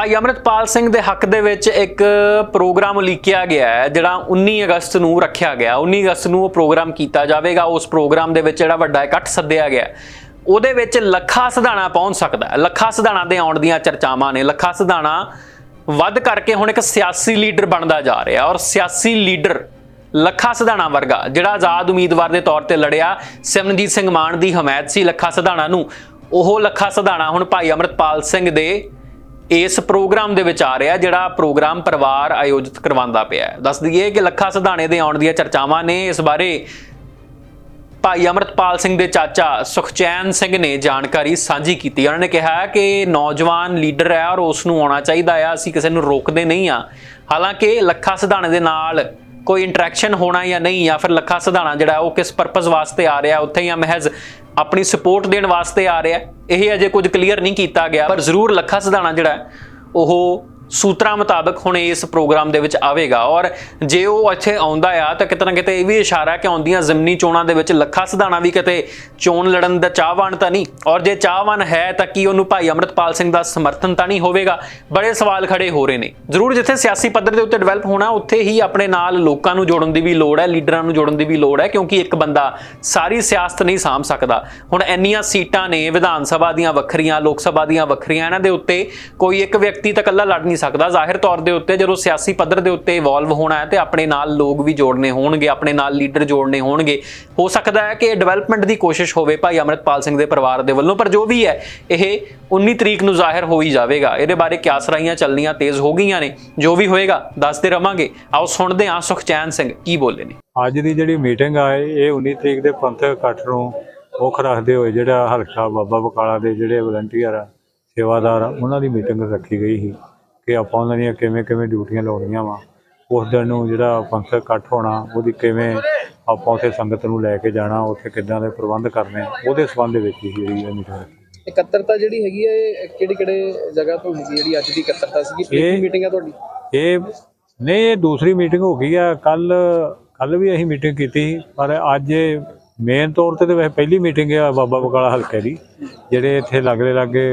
ਭਾਈ ਅਮਰਿਤਪਾਲ ਸਿੰਘ ਦੇ ਹੱਕ ਦੇ ਵਿੱਚ ਇੱਕ ਪ੍ਰੋਗਰਾਮ ਉਲੀਕਿਆ ਗਿਆ ਹੈ, ਜਿਹੜਾ 19 ਅਗਸਤ ਨੂੰ ਰੱਖਿਆ ਗਿਆ। 19 ਅਗਸਤ ਨੂੰ ਉਹ ਪ੍ਰੋਗਰਾਮ ਕੀਤਾ ਜਾਵੇਗਾ। ਉਸ ਪ੍ਰੋਗਰਾਮ ਦੇ ਵਿੱਚ ਜਿਹੜਾ ਵੱਡਾ ਇਕੱਠ ਸੱਦਿਆ ਗਿਆ ਉਹਦੇ ਵਿੱਚ ਲੱਖਾ ਸਿਧਾਣਾ ਪਹੁੰਚ ਸਕਦਾ ਹੈ। ਲੱਖਾ ਸਿਧਾਣਾ ਦੇ ਆਉਣ ਦੀਆਂ ਚਰਚਾਵਾਂ ਨੇ। ਲੱਖਾ ਸਿਧਾਣਾ ਵੱਧ ਕਰਕੇ ਹੁਣ ਇੱਕ ਸਿਆਸੀ ਲੀਡਰ ਬਣਦਾ ਜਾ ਰਿਹਾ ਔਰ ਸਿਆਸੀ ਲੀਡਰ ਲੱਖਾ ਸਿਧਾਣਾ ਵਰਗਾ, ਜਿਹੜਾ ਆਜ਼ਾਦ ਉਮੀਦਵਾਰ ਦੇ ਤੌਰ ਤੇ ਲੜਿਆ, ਸਿਮਰਨਜੀਤ ਸਿੰਘ ਮਾਨ ਦੀ ਹਮਾਇਤ ਸੀ ਲੱਖਾ ਸਿਧਾਣਾ ਨੂੰ। ਉਹ ਲੱਖਾ ਸਿਧਾਣਾ ਹੁਣ ਭਾਈ ਅਮਰਿਤਪਾਲ ਸਿੰਘ ਦੇ ਇਸ ਪ੍ਰੋਗਰਾਮ ਦੇ ਵਿੱਚ ਆ ਰਿਹਾ, ਜਿਹੜਾ ਪ੍ਰੋਗਰਾਮ ਪਰਿਵਾਰ ਆਯੋਜਿਤ ਕਰਵਾਉਂਦਾ ਪਿਆ ਹੈ। ਦੱਸ ਦਈਏ ਕਿ ਲੱਖਾ ਸਿਧਾਣੇ ਦੇ ਆਉਣ ਦੀਆਂ ਚਰਚਾਵਾਂ ਨੇ। ਇਸ ਬਾਰੇ ਭਾਈ ਅਮਰਤਪਾਲ ਸਿੰਘ ਦੇ ਚਾਚਾ ਸੁਖਚੈਨ ਸਿੰਘ ਨੇ ਜਾਣਕਾਰੀ ਸਾਂਝੀ ਕੀਤੀ। ਉਹਨਾਂ ਨੇ ਕਿਹਾ ਕਿ ਨੌਜਵਾਨ ਲੀਡਰ ਹੈ ਔਰ ਉਸ ਨੂੰ ਆਉਣਾ ਚਾਹੀਦਾ ਆ ਅਸੀਂ ਕਿਸੇ ਨੂੰ ਰੋਕਦੇ ਨਹੀਂ ਆ ਹਾਲਾਂਕਿ ਲੱਖਾ ਸਿਧਾਣੇ ਦੇ ਨਾਲ ਕੋਈ ਇੰਟਰੈਕਸ਼ਨ ਹੋਣਾ ਜਾਂ ਨਹੀਂ, ਜਾਂ ਫਿਰ ਲੱਖਾ ਸਿਧਾਣਾ ਜਿਹੜਾ ਉਹ ਕਿਸ ਪਰਪਸ ਵਾਸਤੇ ਆ ਰਿਹਾ, ਉੱਥੇ ਜਾਂ ਮਹਿਜ਼ ਆਪਣੀ ਸਪੋਰਟ ਦੇਣ ਵਾਸਤੇ ਆ ਰਿਹਾ, ਇਹ ਅਜੇ ਕੁਝ ਕਲੀਅਰ ਨਹੀਂ ਕੀਤਾ ਗਿਆ, ਪਰ ਜ਼ਰੂਰ ਲੱਖਾ ਸਿਧਾਣਾ ਜਿਹੜਾ ਉਹ ਸੂਤਰਾਂ ਮੁਤਾਬਕ ਹੁਣ ਇਸ ਪ੍ਰੋਗਰਾਮ ਦੇ ਵਿੱਚ ਆਵੇਗਾ ਔਰ ਜੇ ਉਹ ਇੱਥੇ ਆਉਂਦਾ ਆ ਤਾਂ ਕਿਤੇ ਨਾ ਕਿਤੇ ਇਹ ਵੀ ਇਸ਼ਾਰਾ ਕਿ ਆਉਂਦੀਆਂ ਜ਼ਮਨੀ ਚੋਣਾਂ ਦੇ ਵਿੱਚ ਲੱਖਾ ਸਿਧਾਣਾ ਵੀ ਕਿਤੇ ਚੋਣ ਲੜਨ ਦਾ ਚਾਹਵਾਨ ਤਾਂ ਨਹੀਂ। ਔਰ ਜੇ ਚਾਹਵਾਨ ਹੈ ਤਾਂ ਕੀ ਉਹਨੂੰ ਭਾਈ ਅਮਰਤਪਾਲ ਸਿੰਘ ਦਾ ਸਮਰਥਨ ਤਾਂ ਨਹੀਂ ਹੋਵੇਗਾ? ਬੜੇ ਸਵਾਲ ਖੜੇ ਹੋ ਰਹੇ ਨੇ। ਜ਼ਰੂਰ ਜਿੱਥੇ ਸਿਆਸੀ ਪੱਧਰ ਦੇ ਉੱਤੇ ਡਿਵੈਲਪ ਹੋਣਾ, ਉੱਥੇ ਹੀ ਆਪਣੇ ਨਾਲ ਲੋਕਾਂ ਨੂੰ ਜੋੜਨ ਦੀ ਵੀ ਲੋੜ ਹੈ, ਲੀਡਰਾਂ ਨੂੰ ਜੋੜਨ ਦੀ ਵੀ ਲੋੜ ਹੈ, ਕਿਉਂਕਿ ਇੱਕ ਬੰਦਾ ਸਾਰੀ ਸਿਆਸਤ ਨਹੀਂ ਸਾਂਭ ਸਕਦਾ। ਹੁਣ ਇੰਨੀਆਂ ਸੀਟਾਂ ਨੇ ਵਿਧਾਨ ਸਭਾ ਦੀਆਂ ਵੱਖਰੀਆਂ, ਲੋਕ ਸਭਾ ਦੀਆਂ ਵੱਖਰੀਆਂ, ਇਹਨਾਂ ਦੇ ਉੱਤੇ ਕੋਈ ਇੱਕ ਵਿਅਕਤੀ ਤਾਂ ਇਕੱਲਾ ਲੜ ਨਹੀਂ ਸਕਦਾ। ਜ਼ਾਹਿਰ ਤੌਰ ਦੇ ਉੱਤੇ ਜਦੋਂ ਸਿਆਸੀ ਪੱਧਰ ਦੇ ਉੱਤੇ ਇਵੋਲਵ ਹੋਣਾ ਹੈ ਤੇ ਆਪਣੇ ਨਾਲ ਲੋਕ ਵੀ ਜੋੜਨੇ ਹੋਣਗੇ, ਆਪਣੇ ਨਾਲ ਲੀਡਰ ਜੋੜਨੇ ਹੋਣਗੇ, ਹੋ ਸਕਦਾ ਹੈ ਕਿ ਡਿਵੈਲਪਮੈਂਟ ਦੀ ਕੋਸ਼ਿਸ਼ ਹੋਵੇ ਭਾਈ ਅਮਰਿਤਪਾਲ ਸਿੰਘ ਦੇ ਪਰਿਵਾਰ ਦੇ ਵੱਲੋਂ, ਪਰ ਜੋ ਵੀ ਹੈ, ਇਹ 19 ਤਰੀਕ ਨੂੰ ਜ਼ਾਹਿਰ ਹੋ ਹੀ ਜਾਵੇਗਾ। ਇਹਦੇ ਬਾਰੇ ਕਿਆਸ ਰਾਈਆਂ ਚੱਲਣੀਆਂ ਤੇਜ਼ ਹੋ ਗਈਆਂ ਨੇ। ਜੋ ਵੀ ਹੋਏਗਾ, ਦੱਸਦੇ ਰਵਾਂਗੇ। ਆਓ ਸੁਣਦੇ ਹਾਂ ਸੁਖਚੈਨ ਸਿੰਘ ਕੀ ਬੋਲੇ ਨੇ। ਅੱਜ ਦੀ ਜਿਹੜੀ ਮੀਟਿੰਗ ਆ, ਇਹ 19 ਤਰੀਕ ਦੇ ਪੰਥਕ ਇਕੱਠ ਨੂੰ ਮੁੱਖ ਰੱਖਦੇ ਹੋਏ ਜਿਹੜਾ ਹਲਕਾ ਬਾਬਾ ਬਕਾਲਾ ਦੇ ਜਿਹੜੇ ਵਲੰਟੀਅਰ ਆ, ਸੇਵਾਦਾਰ ਉਹਨਾਂ ਦੀ ਮੀਟਿੰਗ ਰੱਖੀ ਗਈ ਸੀ। ਕਿ ਆਪਾਂ ਉਹਨਾਂ ਦੀਆਂ ਕਿਵੇਂ ਕਿਵੇਂ ਡਿਊਟੀਆਂ ਲਾਉਣੀਆਂ ਵਾ ਉਸ ਦਿਨ ਨੂੰ ਜਿਹੜਾ ਪੰਥਕ ਇਕੱਠ ਹੋਣਾ ਉਹਦੀ ਕਿਵੇਂ ਆਪਾਂ ਉੱਥੇ ਸੰਗਤ ਨੂੰ ਲੈ ਕੇ ਜਾਣਾ ਉੱਥੇ ਕਿੱਦਾਂ ਦੇ ਪ੍ਰਬੰਧ ਕਰਨੇ ਉਹਦੇ ਸੰਬੰਧ ਦੇ ਵਿੱਚ ਹੀ ਜਿਹੜੀ ਇਹ ਮੀਟਿੰਗ ਇਕੱਤਰਤਾ ਜਿਹੜੀ ਹੈਗੀ ਹੈ ਇਹ ਕਿਹੜੀ ਕਿਹੜੇ ਜਗ੍ਹਾ ਤੋਂ ਹੈਗੀ ਜਿਹੜੀ ਅੱਜ ਦੀ ਇਕੱਤਰਤਾ ਸੀਗੀ? ਪਹਿਲੀ ਮੀਟਿੰਗ ਹੈ ਤੁਹਾਡੀ? ਇਹ ਨਹੀਂ ਇਹ ਦੂਸਰੀ ਮੀਟਿੰਗ ਹੋ ਗਈ ਆ। ਕੱਲ ਕੱਲ ਵੀ ਅਸੀਂ ਮੀਟਿੰਗ ਕੀਤੀ ਸੀ, ਪਰ ਅੱਜ ਮੇਨ ਤੌਰ ਤੇ ਤਾਂ ਵੈਸੇ ਪਹਿਲੀ ਮੀਟਿੰਗ ਆ ਬਾਬਾ ਬਕਾਲਾ ਹਲਕੇ ਦੀ ਜਿਹੜੇ ਇੱਥੇ ਲਾਗਲੇ ਲਾਗੇ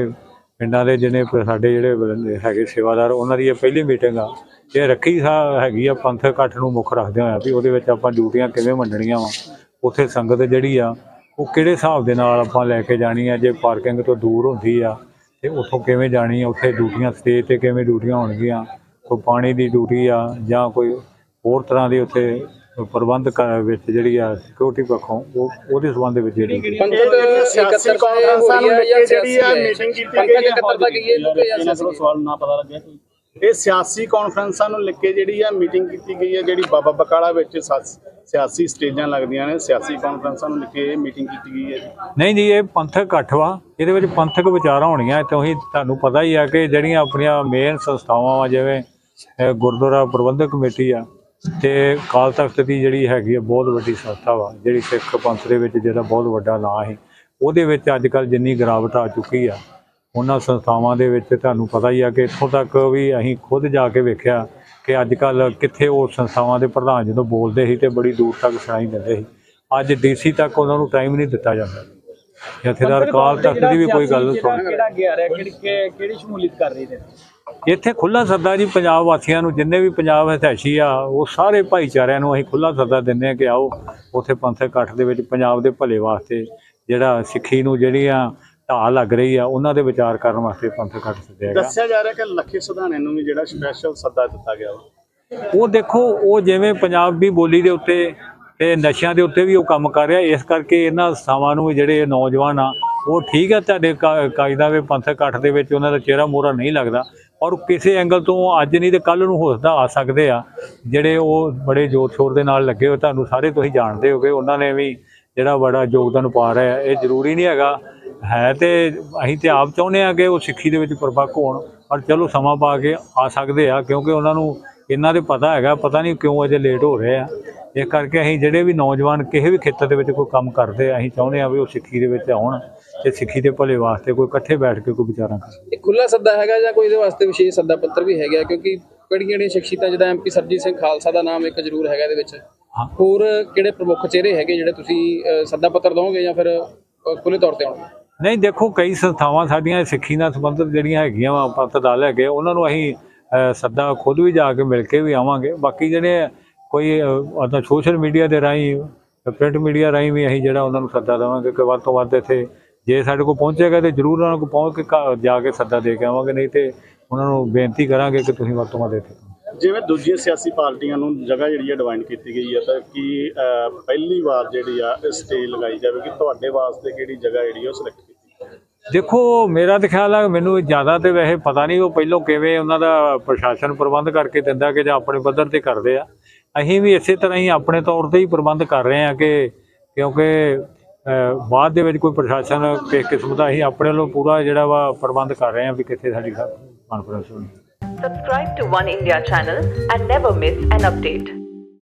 ਪਿੰਡਾਂ ਦੇ ਜਿਹਨੇ ਸਾਡੇ ਜਿਹੜੇ ਹੈਗੇ ਸੇਵਾਦਾਰ, ਉਹਨਾਂ ਦੀ ਇਹ ਪਹਿਲੀ ਮੀਟਿੰਗ ਆ। ਇਹ ਰੱਖੀ ਸਾ ਹੈਗੀ ਆ, ਪੰਥ ਇਕੱਠ ਨੂੰ ਮੁੱਖ ਰੱਖਦੇ ਹੋਇਆ ਵੀ ਉਹਦੇ ਵਿੱਚ ਆਪਾਂ ਡਿਊਟੀਆਂ ਕਿਵੇਂ ਵੰਡਣੀਆਂ ਵਾ। ਉੱਥੇ ਸੰਗਤ ਜਿਹੜੀ ਆ, ਉਹ ਕਿਹੜੇ ਹਿਸਾਬ ਦੇ ਨਾਲ ਆਪਾਂ ਲੈ ਕੇ ਜਾਣੀ ਆ, ਜੇ ਪਾਰਕਿੰਗ ਤੋਂ ਦੂਰ ਹੁੰਦੀ ਆ, ਤੇ ਉੱਥੋਂ ਕਿਵੇਂ ਜਾਣੀ ਆ, ਉੱਥੇ ਡਿਊਟੀਆਂ ਸਟੇਜ ਤੇ ਕਿਵੇਂ ਡਿਊਟੀਆਂ ਹੋਣਗੀਆਂ। ਕੋਈ ਪਾਣੀ ਦੀ ਡਿਊਟੀ ਆ ਜਾਂ ਕੋਈ ਹੋਰ ਤਰ੍ਹਾਂ ਦੀ ਉੱਥੇ ਪ੍ਰਬੰਧ ਕ- ਵਿੱਚ ਜਿਹੜੀ ਆ ਸਿਕਿਉਰਿਟੀ ਪੱਖੋਂ ਉਹ ਉਹਦੇ ਸੰਬੰਧ ਦੇ ਵਿੱਚ ਜਿਹੜੀ ਪੰਥਕ ਸਿਆਸੀ ਨੂੰ ਲੈ ਕੇ ਜਿਹੜੀ ਆ? ਮੀਟਿੰਗ ਕੀਤੀ ਗਈ ਹੈ? ਸਵਾਲ ਨਾ ਪਤਾ ਲੱਗਿਆ ਕੋਈ। ਇਹ ਸਿਆਸੀ ਕਾਨਫਰੰਸਾਂ ਨੂੰ ਲੈ ਕੇ ਜਿਹੜੀ ਆ ਮੀਟਿੰਗ ਕੀਤੀ ਗਈ ਹੈ ਜਿਹੜੀ ਬਾਬਾ ਬਕਾਲਾ ਵਿੱਚ ਸਿਆਸੀ ਸਟੇਜਾਂ ਲੱਗਦੀਆਂ ਨੇ ਸਿਆਸੀ ਕਾਨਫਰੰਸਾਂ ਨੂੰ ਲੈ ਕੇ ਮੀਟਿੰਗ ਕੀਤੀ ਗਈ ਹੈ ਜੀ। ਨਹੀਂ ਜੀ ਇਹ ਪੰਥਕ ਇਕੱਠ ਵਾ। ਇਹਦੇ ਵਿੱਚ ਪੰਥਕ ਵਿਚਾਰਾਂ ਹੋਣੀਆਂ। ਤੁਸੀਂ ਤੁਹਾਨੂੰ ਪਤਾ ਹੀ ਆ ਕਿ ਜਿਹੜੀਆਂ ਆਪਣੀਆਂ ਮੇਨ ਸੰਸਥਾਵਾਂ ਵਾ ਜਿਵੇਂ ਅਹ ਗੁਰਦੁਆਰਾ ਪ੍ਰਬੰਧਕ ਕਮੇਟੀ ਆ ਤੇ ਕਾਲ ਤਖਤ ਦੀ ਜਿਹੜੀ ਹੈਗੀ ਆ ਬਹੁਤ ਵੱਡੀ ਸੰਸਥਾ ਵਾ ਜਿਹੜੀ ਸਿੱਖ ਪੰਥ ਦੇ ਵਿੱਚ ਜਿਹੜਾ ਬਹੁਤ ਵੱਡਾ ਨਾਂ ਹੈ ਉਹਦੇ ਵਿੱਚ ਅੱਜ ਕੱਲ ਜਿੰਨੀ ਗਿਰਾਵਟ ਆ ਚੁੱਕੀ ਆ ਉਹਨਾਂ ਸੰਸਥਾਵਾਂ ਦੇ ਵਿੱਚ ਤੁਹਾਨੂੰ ਪਤਾ ਹੀ ਆ ਕਿ ਇੱਥੋਂ ਤੱਕ ਵੀ ਅਸੀਂ ਖੁਦ ਜਾ ਕੇ ਵੇਖਿਆ ਕਿ ਅੱਜ ਕੱਲ ਕਿੱਥੇ ਉਹ ਸੰਸਥਾਵਾਂ ਦੇ ਪ੍ਰਧਾਨ ਜਦੋਂ ਬੋਲਦੇ ਸੀ ਤੇ ਬੜੀ ਦੂਰ ਤੱਕ ਸੁਣਾਈ ਦਿੰਦੇ ਸੀ। ਅੱਜ ਡੀਸੀ ਤੱਕ ਉਹਨਾਂ ਨੂੰ ਟਾਈਮ ਨਹੀਂ ਦਿੱਤਾ ਜਾਂਦਾ। ਜਥੇਦਾਰ ਕਾਲ ਤਖਤ ਦੀ ਵੀ ਕੋਈ ਗੱਲ ਸੁਣ। ਕਿਹੜਾ ਅੱਗੇ ਆ ਰਿਹਾ ਕਿਹੜੀ ਸ਼ਮੂਲੀਅਤ ਕਰ ਰਹੀ ਨੇ ਇੱਥੇ ਖੁੱਲਾ ਸੱਦਾ ਜੀ ਪੰਜਾਬ ਵਾਸੀਆਂ ਨੂੰ ਜਿੰਨੇ ਵੀ ਪੰਜਾਬ ਹਤੈਸ਼ੀ ਆ ਉਹ ਸਾਰੇ ਭਾਈਚਾਰਿਆਂ ਨੂੰ ਅਸੀਂ ਖੁੱਲਾ ਸੱਦਾ ਦਿੰਦੇ ਆ ਕਿ ਆਓ ਉੱਥੇ ਪੰਥਕ ਇਕੱਠ ਦੇ ਵਿੱਚ ਪੰਜਾਬ ਦੇ ਭਲੇ ਵਾਸਤੇ ਜਿਹੜਾ ਸਿੱਖੀ ਨੂੰ ਜਿਹੜੀਆਂ ਢਾਹ ਲੱਗ ਰਹੀ ਆ ਉਹਨਾਂ ਦੇ ਵਿਚਾਰ ਕਰਨ ਵਾਸਤੇ ਪੰਥਕ ਇਕੱਠ ਸੱਦਿਆ ਗਿਆ। ਦੱਸਿਆ ਜਾ ਰਿਹਾ ਕਿ ਲੱਖੇ ਸੁਧਾਣੇ ਨੂੰ ਵੀ ਜਿਹੜਾ ਸਪੈਸ਼ਲ ਸੱਦਾ ਦਿੱਤਾ ਗਿਆ ਵਾ। ਉਹ ਦੇਖੋ ਉਹ ਜਿਵੇਂ ਪੰਜਾਬੀ ਬੋਲੀ ਦੇ ਉੱਤੇ ਤੇ ਨਸ਼ਿਆਂ ਦੇ ਉੱਤੇ ਵੀ ਉਹ ਕੰਮ ਕਰ ਰਿਹਾ ਇਸ ਕਰਕੇ ਇਹਨਾਂ ਸਥਾਵਾਂ ਨੂੰ ਜਿਹੜੇ ਨੌਜਵਾਨ ਆ ਉਹ ਠੀਕ ਹੈ ਤੁਹਾਡੇ ਕਾਇਦਾ ਵੇ ਪੰਥਕ ਇਕੱਠ ਦੇ ਵਿੱਚ ਉਹਨਾਂ ਦਾ ਚਿਹਰਾ ਮੋਹਰਾ ਨਹੀਂ ਲੱਗਦਾ। ਔਰ ਕਿਸੇ ਐਂਗਲ ਤੋਂ ਅੱਜ ਨਹੀਂ ਤੇ ਕੱਲ ਨੂੰ ਹੋ ਸਕਦਾ ਆ ਸਕਦੇ ਆ। ਜਿਹੜੇ ਉਹ ਬੜੇ ਜ਼ੋਰ ਸ਼ੋਰ ਦੇ ਨਾਲ ਲੱਗੇ ਹੋ ਤੁਹਾਨੂੰ ਸਾਰੇ ਤੁਸੀਂ ਜਾਣਦੇ ਹੋਗੇ, ਉਹਨਾਂ ਨੇ ਵੀ ਜਿਹੜਾ ਬੜਾ ਯੋਗਦਾਨ ਪਾ ਰਿਹਾ ਇਹ ਜ਼ਰੂਰੀ ਨਹੀਂ ਹੈਗਾ। ਹੈ ਤੇ ਅਸੀਂ ਤੇ ਆਪ ਚਾਹੁੰਦੇ ਆ ਕਿ ਉਹ ਸਿੱਖੀ ਦੇ ਵਿੱਚ ਪਰਪੱਕ ਹੋਣ, ਪਰ ਚਲੋ ਸਮਾਂ ਪਾ ਕੇ ਆ ਸਕਦੇ ਆ, ਕਿਉਂਕਿ ਉਹਨਾਂ ਨੂੰ ਇਹਨਾਂ ਦੇ ਪਤਾ ਹੈਗਾ, ਪਤਾ ਨਹੀਂ ਕਿਉਂ ਅਜੇ ਲੇਟ ਹੋ ਰਹੇ ਆ। ਇਸ ਕਰਕੇ ਅਸੀਂ ਜਿਹੜੇ ਵੀ ਨੌਜਵਾਨ ਕਿਸੇ ਵੀ ਖੇਤਰ ਦੇ ਵਿੱਚ ਕੋਈ ਕੰਮ ਕਰਦੇ ਆ, ਅਸੀਂ ਚਾਹੁੰਦੇ ਆ ਵੀ ਉਹ ਸਿੱਖੀ ਦੇ ਵਿੱਚ ਆਉਣ। ਤੇ ਸਿੱਖੀ ਦੇ ਭਲੇ ਵਾਸਤੇ ਕੋਈ ਇਕੱਠੇ ਬੈਠ ਕੇ ਕੋਈ ਵਿਚਾਰਾਂ ਕਰਨ ਇਹ ਖੁੱਲਾ ਸੱਦਾ ਹੈਗਾ ਜਾਂ ਕੋਈ ਇਹਦੇ ਵਾਸਤੇ ਵਿਸ਼ੇਸ਼ ਸੱਦਾ ਪੱਤਰ ਵੀ ਹੈਗਾ? ਕਿਉਂਕਿ ਕਿਹੜੀਆਂ ਕਿਹੜੀਆਂ ਸ਼ਖਸੀਅਤਾਂ ਜਿਹਦਾ ਐਮਪੀ ਸਰਜੀਤ ਸਿੰਘ ਖਾਲਸਾ ਦਾ ਨਾਮ ਇੱਕ ਜ਼ਰੂਰ ਹੈਗਾ ਇਹਦੇ ਵਿੱਚ। ਹੋਰ ਕਿਹੜੇ ਪ੍ਰਮੁੱਖ ਚਿਹਰੇ ਹੈਗੇ ਜਿਹੜੇ ਤੁਸੀਂ ਸੱਦਾ ਪੱਤਰ ਦੋਗੇ ਜਾਂ ਫਿਰ ਖੁੱਲੇ ਤੌਰ ਤੇ ਆਉਣਗੇ? ਨਹੀਂ ਦੇਖੋ ਕਈ ਸੰਸਥਾਵਾਂ ਸਾਡੀਆਂ ਸਿੱਖੀ ਨਾਲ ਸੰਬੰਧਿਤ ਜਿਹੜੀਆਂ ਹੈਗੀਆਂ ਵਾ ਪੰਥ ਦਲ ਹੈਗੇ ਉਹਨਾਂ ਨੂੰ ਅਸੀਂ ਸੱਦਾ ਖੁਦ ਵੀ ਜਾ ਕੇ ਮਿਲ ਕੇ ਵੀ ਆਵਾਂਗੇ। ਬਾਕੀ ਜਿਹੜੇ ਕੋਈ ਸੋਸ਼ਲ ਮੀਡੀਆ ਦੇ ਰਾਹੀਂ ਪ੍ਰਿੰਟ ਮੀਡੀਆ ਰਾਹੀਂ ਵੀ ਅਸੀਂ ਜਿਹੜਾ ਉਹਨਾਂ ਨੂੰ ਸੱਦਾ ਦੇਵਾਂਗੇ ਕਿ ਵੱਧ ਤੋਂ ਵੱਧ ਇੱਥੇ ਜੇ ਸਾਡੇ ਕੋਲ ਪਹੁੰਚੇਗਾ ਤੇ ਜ਼ਰੂਰ ਉਹਨਾਂ ਕੋਲ ਪਹੁੰਚ ਕੇ ਜਾ ਕੇ ਸੱਦਾ ਦੇ ਕੇ ਆਵਾਂਗੇ ਨਹੀਂ ਤੇ ਉਹਨਾਂ ਨੂੰ ਬੇਨਤੀ ਕਰਾਂਗੇ ਕਿ ਤੁਸੀਂ ਵੱਧ ਤੋਂ ਵੱਧ ਇੱਥੇ ਜਿਵੇਂ ਦੂਜੀਆਂ ਸਿਆਸੀ ਪਾਰਟੀਆਂ ਨੂੰ ਜਗ੍ਹਾ ਜਿਹੜੀ ਹੈ ਡਿਵਾਈਡ ਕੀਤੀ ਗਈ ਹੈ ਤਾਂ ਕੀ ਪਹਿਲੀ ਵਾਰ ਜਿਹੜੀ ਆ ਸਟੇਜ ਲਗਾਈ ਜਾਵੇਗੀ? ਤੁਹਾਡੇ ਵਾਸਤੇ ਕਿਹੜੀ ਜਗ੍ਹਾ ਜਿਹੜੀ ਉਹ ਸਿਲੈਕਟ ਕੀਤੀ ਦੇਖੋ ਮੇਰਾ ਤਾਂ ਖਿਆਲ ਹੈ ਮੈਨੂੰ ਜ਼ਿਆਦਾ ਤੇ ਵੈਸੇ ਪਤਾ ਨਹੀਂ ਉਹ ਪਹਿਲੋਂ ਕਿਵੇਂ ਉਹਨਾਂ ਦਾ ਪ੍ਰਸ਼ਾਸਨ ਪ੍ਰਬੰਧ ਕਰਕੇ ਦਿੰਦਾ ਕਿ ਜਾਂ ਆਪਣੇ ਪੱਧਰ ਤੇ ਕਰਦੇ ਆ। ਅਸੀਂ ਵੀ ਇਸੇ ਤਰ੍ਹਾਂ ਹੀ ਆਪਣੇ ਤੌਰ ਤੇ ਹੀ ਪ੍ਰਬੰਧ ਕਰ ਰਹੇ ਆ ਕਿ ਕਿਉਂਕਿ ਬਾਅਦ ਦੇ ਵਿੱਚ ਕੋਈ ਪ੍ਰਸ਼ਾਸਨ ਕਿਸ ਕਿਸਮ ਦਾ ਅਸੀਂ ਆਪਣੇ ਵੱਲੋਂ ਪੂਰਾ ਜਿਹੜਾ ਵਾ ਪ੍ਰਬੰਧ ਕਰ ਰਹੇ ਹਾਂ ਵੀ ਕਿੱਥੇ ਸਾਡੀ ਕਾਨਫਰੰਸ ਹੋਣੀ Subscribe to One India channel and never miss an update.